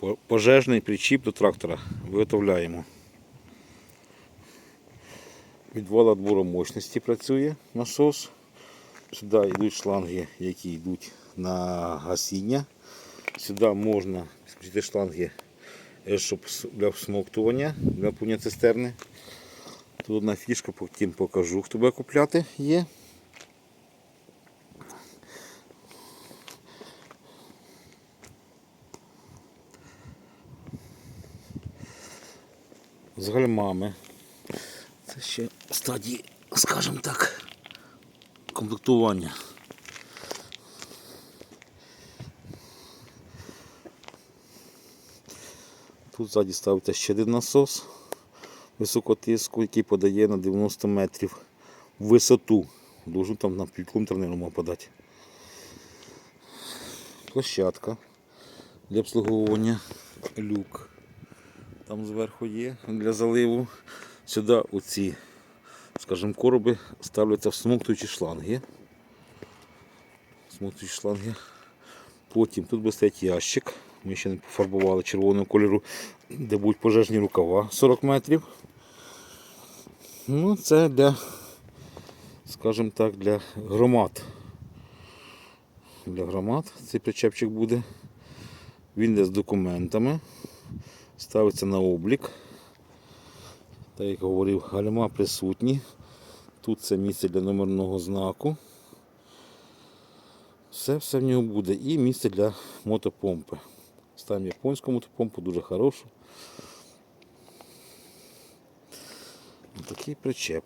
По- Пожежний причіп до трактора виготовляємо. Від вала отбору мощності працює насос. Сюди йдуть шланги, які йдуть на гасіння. Сюди можна підключити шланги, е, щоб для всмоктування, для повні цистерни. Тут одна фішка, потім покажу, хто буде купляти є. З гальмами. Це ще стадії, скажімо так, комплектування. Тут ззаді ставиться ще один насос високотиску, який подає на 90 метрів висоту. Должен там на півкілометра, мабуть, подати. Площадка для обслуговування люк. Там зверху є для заливу. Сюди оці, скажімо, короби ставляться всмоктуючі шланги. Всмоктуючі шланги. Потім тут буде стоять ящик. Ми ще не пофарбували червоного кольору, де будуть пожежні рукава 40 метрів. Ну, це для, скажімо так, для громад. Для громад цей причепчик буде. Він йде з документами, ставиться на облік. Так як говорив, гальма присутні. Тут це місце для номерного знаку. Все все в нього буде. І місце для мотопомпи. Ставимо японську мотопомпу, дуже хорошу. Такий причеп.